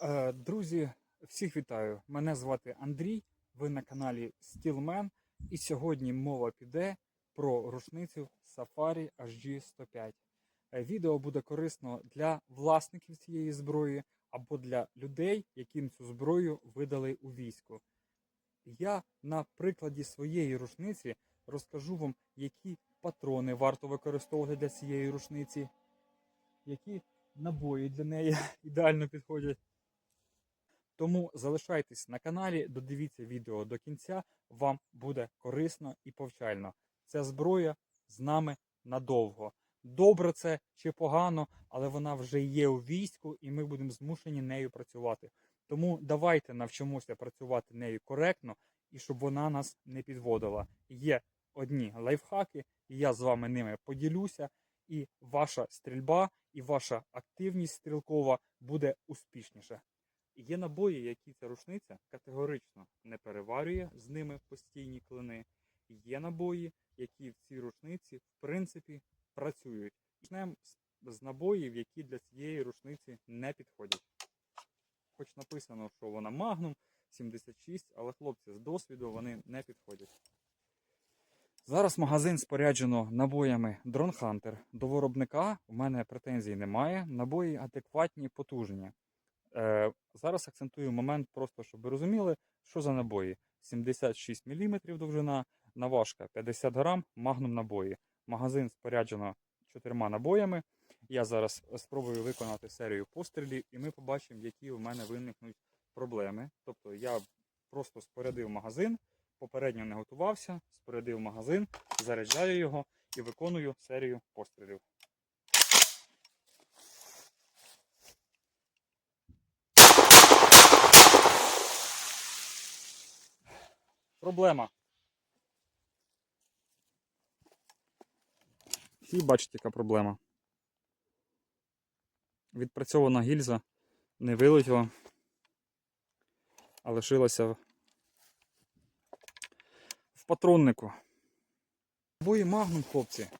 Е, Друзі, всіх вітаю! Мене звати Андрій. Ви на каналі Steelman. І сьогодні мова піде про рушницю Safari HG105. Е, Відео буде корисно для власників цієї зброї або для людей, яким цю зброю видали у війську. Я на прикладі своєї рушниці розкажу вам, які патрони варто використовувати для цієї рушниці, які набої для неї ідеально підходять. Тому залишайтесь на каналі, додивіться відео до кінця, вам буде корисно і повчально. Ця зброя з нами надовго. Добре це чи погано, але вона вже є у війську, і ми будемо змушені нею працювати. Тому давайте навчимося працювати нею коректно і щоб вона нас не підводила. Є одні лайфхаки, і я з вами ними поділюся, і ваша стрільба, і ваша активність стрілкова буде успішніша. Є набої, які ця рушниця категорично не переварює, з ними постійні клини. Є набої, які в цій рушниці в принципі працюють. Почнемо з- набоїв, які для цієї рушниці не підходять. Хоч написано, що вона Magnum 76, але хлопці з досвіду вони не підходять. Зараз магазин споряджено набоями Drone Hunter. До виробника в мене претензій немає. Набої адекватні, потужні. Е, зараз акцентую момент, просто щоб ви розуміли, що за набої. 76 мм довжина, наважка 50 грам, магнум набої. Магазин споряджено чотирма набоями. Я зараз спробую виконати серію пострілів, і ми побачимо, які у мене виникнуть проблеми. Тобто я просто спорядив магазин, попередньо не готувався, спорядив магазин, заряджаю його і виконую серію пострілів. Проблема. І бачите, яка проблема. Відпрацьована гільза не вилетіла, а лишилася в- в патроннику. Бої Magnum, хлопці,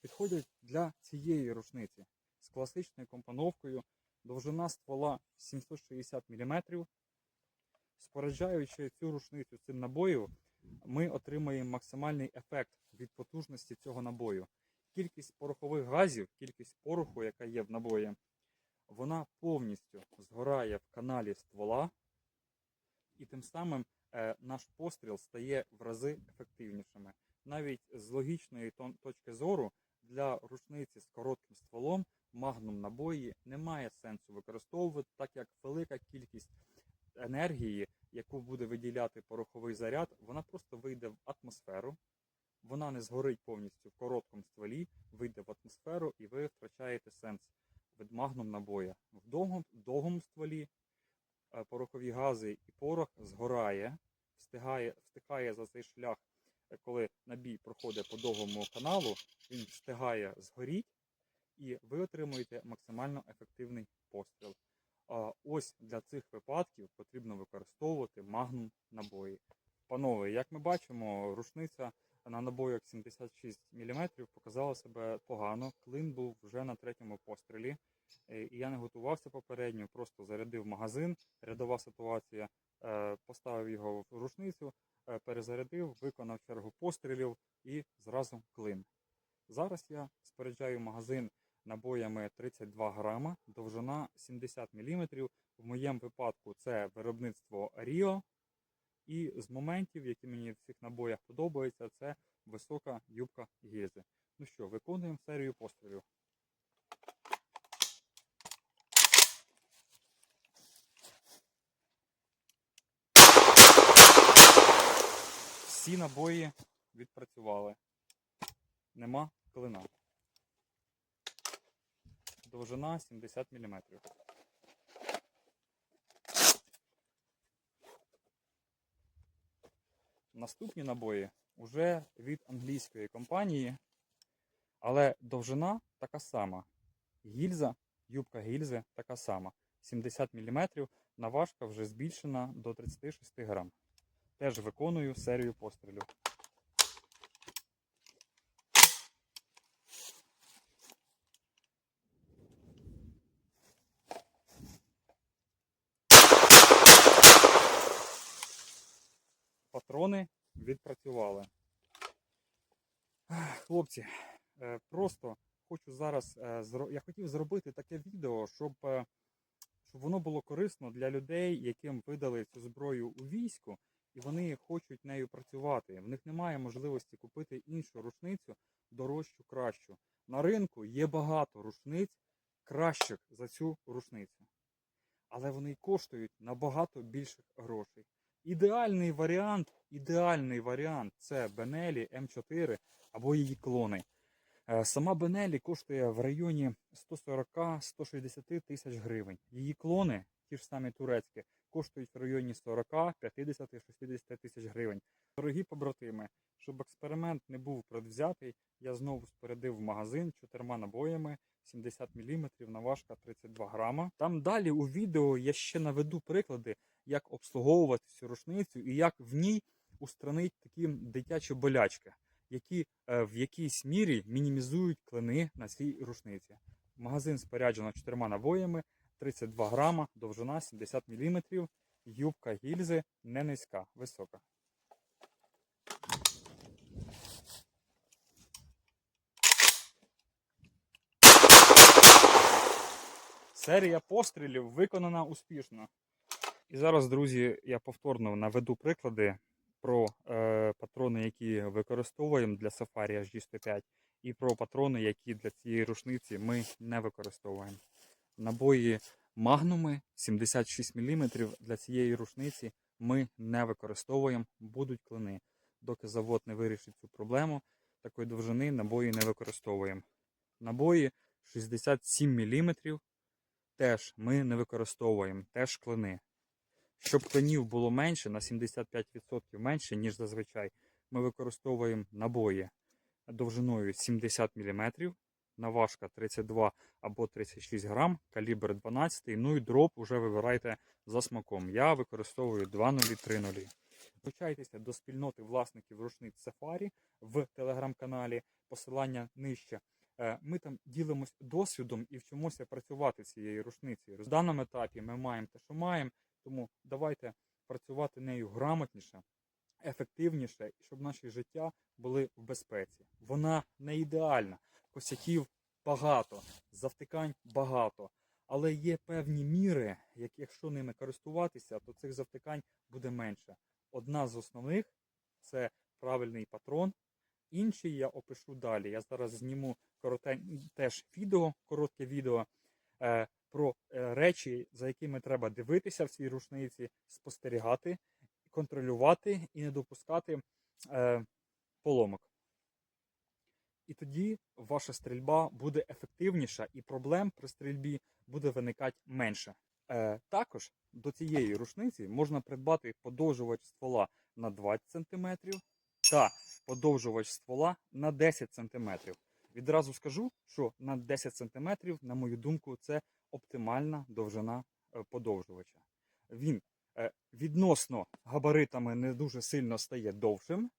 підходять для цієї рушниці з класичною компоновкою, довжина ствола 760 мм. Споряджаючи цю рушницю цим набою, ми отримаємо максимальний ефект від потужності цього набою. Кількість порохових газів, кількість пороху, яка є в набої, вона повністю згорає в каналі ствола, і тим самим е, наш постріл стає в рази ефективнішими. Навіть з логічної точки зору для рушниці з коротким стволом магнум набої немає сенсу використовувати, так як велика кількість енергії, яку буде виділяти пороховий заряд, вона просто вийде в атмосферу. Вона не згорить повністю в короткому стволі, вийде в атмосферу, і ви втрачаєте сенс від магнум набоя. В довгому, довгому стволі е, порохові гази і порох згорає, встигає, встигає за цей шлях, е, коли набій проходить по довгому каналу, він встигає згоріти, і ви отримуєте максимально ефективний постріл. Ось для цих випадків потрібно використовувати магнум набої. Панове, як ми бачимо, рушниця на набоях 76 мм показала себе погано. Клин був вже на третьому пострілі. Е, І я не готувався попередньо, просто зарядив магазин, рядова ситуація, е, поставив його в рушницю, е, перезарядив, виконав чергу пострілів і зразу клин. Зараз я споряджаю магазин набоями 32 грама, довжина 70 мм. В моєму випадку це виробництво Ріо. І з моментів, які мені в цих набоях подобаються, це висока юбка гільзи. Ну що, виконуємо серію пострілів. Всі набої відпрацювали. Нема клина. Довжина 70 мм. Наступні набої вже від англійської компанії, але довжина така сама. Гільза, юбка гільзи така сама. 70 мм, наважка вже збільшена до 36 грам. Теж виконую серію пострілів. Патрони відпрацювали. Хлопці, е, просто хочу зараз. е, Я хотів зробити таке відео, щоб, е, щоб воно було корисно для людей, яким видали цю зброю у війську, і вони хочуть нею працювати. В них немає можливості купити іншу рушницю дорожчу, кращу. На ринку є багато рушниць кращих за цю рушницю. Але вони коштують набагато більших грошей. Ідеальний варіант, ідеальний варіант це Бенелі М4 або її клони. Е, Сама Бенелі коштує в районі 140-160 тисяч гривень. Її клони, ті ж самі турецькі, коштують в районі 40, 50, 60 тисяч гривень. Дорогі побратими, щоб експеримент не був предвзятий, я знову спорядив магазин чотирма набоями 70 мм, наважка 32 грама. Там далі у відео я ще наведу приклади, як обслуговувати цю рушницю і як в ній устранити такі дитячі болячки, які е, в якійсь мірі мінімізують клини на цій рушниці. Магазин споряджено чотирма набоями, 32 грама, довжина 70 мм, юбка гільзи не низька, висока. Серія пострілів виконана успішно. І зараз, друзі, я повторно наведу приклади про е, патрони, які використовуємо для Safari HG105, і про патрони, які для цієї рушниці ми не використовуємо. Набої магнуми 76 мм для цієї рушниці ми не використовуємо, будуть клини. Доки завод не вирішить цю проблему, такої довжини набої не використовуємо. Набої 67 мм теж ми не використовуємо, теж клини. Щоб клинів було менше, на 75% менше, ніж зазвичай, ми використовуємо набої довжиною 70 мм, наважка 32 або 36 грам, калібр 12, ну і дроп уже вибирайте за смаком. Я використовую 2.0-3.0. Долучайтеся до спільноти власників рушниць Safari в телеграм-каналі, посилання нижче. Е, Ми там ділимось досвідом і вчимося працювати цією рушницею. В даному етапі ми маємо те, що маємо, тому давайте працювати нею грамотніше, ефективніше, щоб наші життя були в безпеці. Вона не ідеальна, косяків багато, завтикань багато. Але є певні міри, які, якщо ними користуватися, то цих завтикань буде менше. Одна з основних це правильний патрон. Інші я опишу далі. Я зараз зніму коротень... теж відео, коротке відео е, про е, речі, за якими треба дивитися в цій рушниці, спостерігати, контролювати і не допускати е, поломок. І тоді ваша стрільба буде ефективніша, і проблем при стрільбі буде виникати менше. Е, також до цієї рушниці можна придбати подовжувач ствола на 20 см та подовжувач ствола на 10 см. Відразу скажу, що на 10 см, на мою думку, це оптимальна довжина е, подовжувача. Він е, відносно габаритами не дуже сильно стає довшим,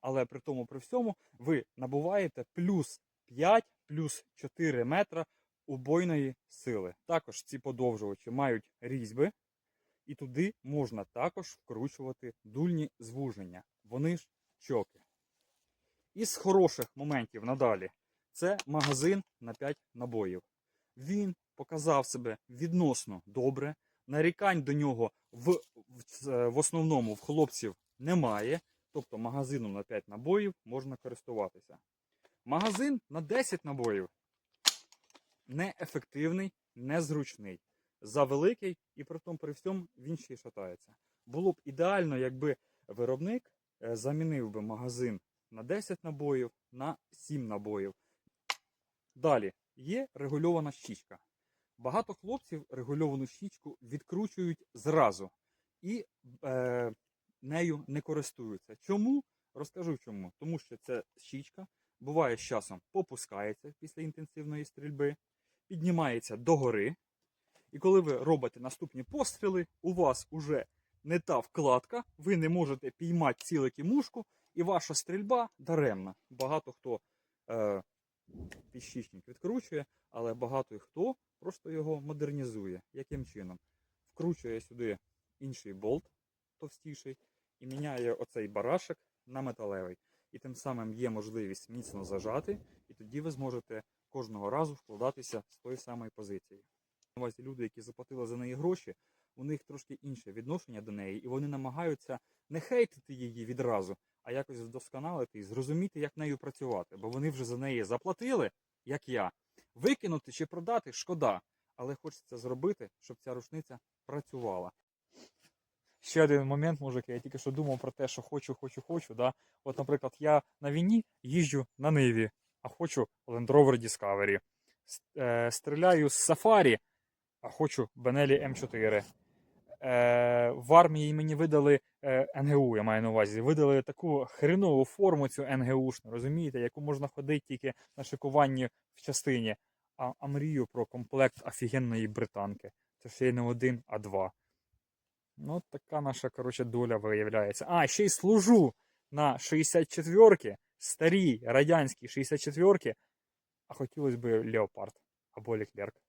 але при тому при всьому ви набуваєте плюс 5, плюс 4 метра убойної сили. Також ці подовжувачі мають різьби, і туди можна також вкручувати дульні звуження. Вони ж чоки. Із хороших моментів надалі це магазин на 5 набоїв. Він показав себе відносно добре. Нарікань до нього в, в, в основному в хлопців немає. Тобто магазином на 5 набоїв можна користуватися. Магазин на 10 набоїв неефективний, незручний. Завеликий і при тому при всьому він ще й шатається. Було б ідеально, якби виробник е, замінив би магазин на 10 набоїв на 7 набоїв. Далі є регульована щічка. Багато хлопців регульовану щічку відкручують зразу і е, нею не користуються. Чому? Розкажу чому. Тому що ця щічка буває з часом попускається після інтенсивної стрільби, піднімається догори. І коли ви робите наступні постріли, у вас уже не та вкладка, ви не можете піймати ціле кімушку, і ваша стрільба даремна. Багато хто е, підщічник відкручує, але багато хто просто його модернізує. Яким чином? Вкручує сюди інший болт товстіший і міняє оцей барашек на металевий. І тим самим є можливість міцно зажати, і тоді ви зможете кожного разу вкладатися з тої самої позиції. На увазі люди, які заплатили за неї гроші, у них трошки інше відношення до неї, і вони намагаються не хейтити її відразу, а якось вдосконалити і зрозуміти, як нею працювати. Бо вони вже за неї заплатили, як я. Викинути чи продати шкода, але хочеться зробити, щоб ця рушниця працювала. Ще один момент, мужики, я тільки що думав про те, що хочу, хочу, хочу. Да? От, наприклад, я на війні їжджу на Ниві, а хочу Land Rover Discovery. Е, Стріляю з Safari, а хочу Benelli M4. Е, в армії мені видали е, НГУ, я маю на увазі. Видали таку хренову форму цю НГУшну, розумієте, яку можна ходити тільки на шикуванні в частині. А, а мрію про комплект офігенної британки. Це ще й не один, а два. Ну, така наша, коротше, доля виявляється. А, ще й служу на 64-ки, старій радянській 64-ки, а хотілося б Леопард або Леклерк.